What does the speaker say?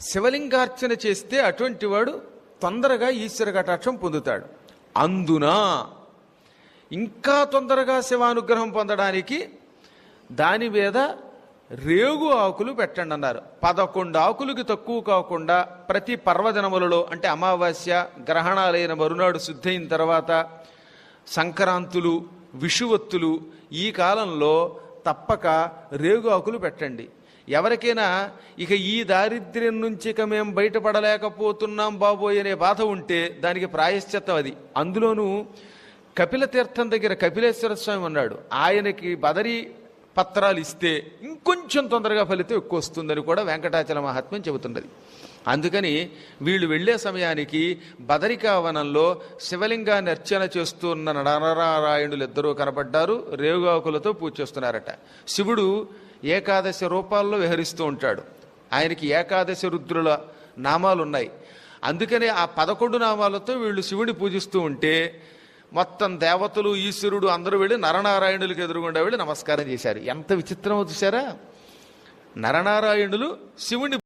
శివలింగార్చన చేస్తే అటువంటి వాడు తొందరగా ఈశ్వర కటాక్షం పొందుతాడు. అందున ఇంకా తొందరగా శివానుగ్రహం పొందడానికి దాని మీద రేగు ఆకులు పెట్టండి అన్నారు. పదకొండు ఆకులకి తక్కువ కాకుండా ప్రతి పర్వదినములలో అంటే అమావాస్య గ్రహణాలైన మరునాడు శుద్ధైన తర్వాత సంక్రాంతులు విషువత్తులు ఈ కాలంలో తప్పక రేగు ఆకులు పెట్టండి. ఎవరికైనా ఇక ఈ దారిద్ర్యం నుంచి ఇక మేము బయటపడలేకపోతున్నాం బాబోయ్ అనే బాధ ఉంటే దానికి ప్రాయశ్చిత్తం అది. అందులోనూ కపిల తీర్థం దగ్గర కపిలేశ్వర స్వామి ఉన్నాడు. ఆయనకి బదరి పత్రాలు ఇస్తే ఇంకొంచెం తొందరగా ఫలితం ఎక్కువ వస్తుందని కూడా వెంకటాచల మహాత్మ్యం చెబుతున్నది. అందుకని వీళ్ళు వెళ్ళే సమయానికి బదరికావనంలో శివలింగాన్ని అర్చన చేస్తున్న నరనారాయణులు ఇద్దరూ కనపడ్డారు. రేవుగాకులతో పూజ చేస్తున్నారట. శివుడు ఏకాదశి రూపాల్లో విహరిస్తూ ఉంటాడు. ఆయనకి ఏకాదశి రుద్రుల నామాలు ఉన్నాయి అందుకనే ఆ పదకొండు నామాలతో వీళ్ళు శివుని పూజిస్తూ ఉంటే మొత్తం దేవతలు ఈశ్వరుడు అందరూ వెళ్ళి నరనారాయణులకు ఎదురుగుండా వెళ్ళి నమస్కారం చేశారు. ఎంత విచిత్రమో చూసారా నరనారాయణులు శివుని